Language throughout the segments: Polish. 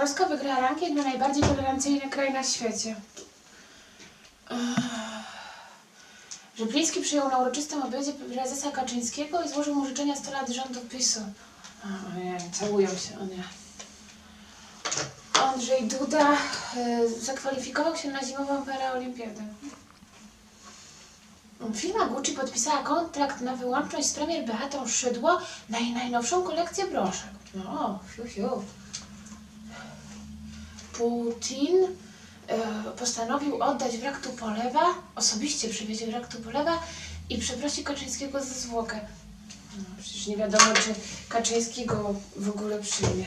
Polska wygrała ranking na najbardziej tolerancyjny kraj na świecie. Ech. Że Pliński przyjął na uroczystym obiedzie prezesa Kaczyńskiego i złożył mu życzenia 100 lat rządu PiSu. O nie, całują się, o nie. Andrzej Duda y, zakwalifikował się na zimową paraolimpiadę. Firma Gucci podpisała kontrakt na wyłączność z premier Beatą Szydło na jej najnowszą kolekcję broszek. No, fiu, fiu. Putin e, postanowił oddać wrak Tupolewa, osobiście przywiezie wrak Tupolewa i przeprosi Kaczyńskiego za zwłokę. No, przecież nie wiadomo, czy Kaczyński go w ogóle przyjmie.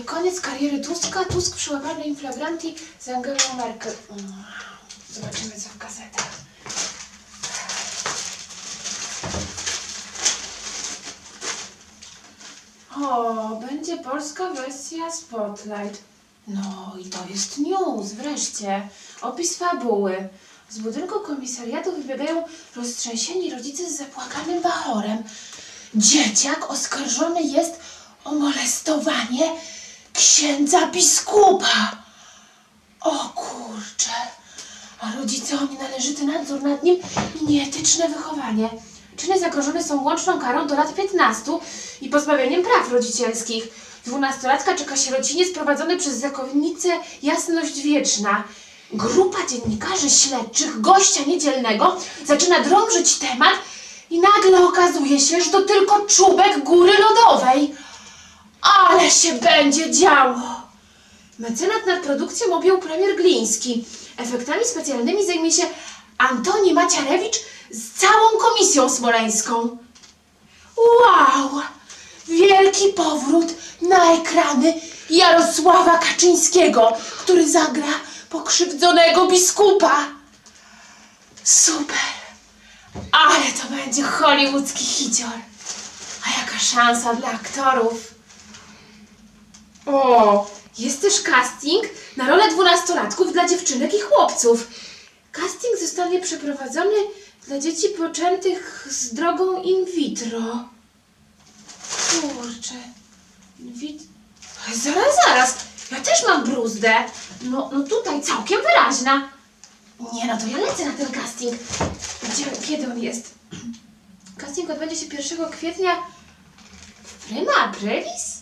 E, Koniec kariery Tuska. Tusk przyłapany in flagranti z Angelą Merkel. Mm, Zobaczymy, co w gazetach. O, będzie polska wersja Spotlight. No i to jest news, wreszcie. Opis fabuły. Z budynku komisariatu wybiegają roztrzęsieni rodzice z zapłakanym bachorem. Dzieciak oskarżony jest o molestowanie księdza biskupa. O kurcze. A rodzicom należyty nadzór nad nim i nieetyczne wychowanie. Czyny zagrożone są łączną karą do lat 15 i pozbawieniem praw rodzicielskich. Dwunastolatka czeka sierociniec prowadzony przez zakonnicę Jasność Wieczna. Grupa dziennikarzy śledczych gościa niedzielnego zaczyna drążyć temat i nagle okazuje się, że to tylko czubek góry lodowej. Ale się będzie działo! Mecenat nad produkcją objął premier Gliński. Efektami specjalnymi zajmie się Antoni Maciarewicz z całą komisją smoleńską. Wow! Wielki powrót na ekrany Jarosława Kaczyńskiego, który zagra pokrzywdzonego biskupa. Super! Ale to będzie hollywoodzki hicior. A jaka szansa dla aktorów. O, jest też casting na rolę dwunastolatków dla dziewczynek i chłopców. Casting zostanie przeprowadzony dla dzieci poczętych z drogą in vitro. Kurczę. In. Zaraz, zaraz. Ja też mam bruzdę. No, no tutaj całkiem wyraźna. Nie no, to ja lecę na ten casting. Gdzie, kiedy on jest? Casting odbędzie się 1 kwietnia Prima Aprilis?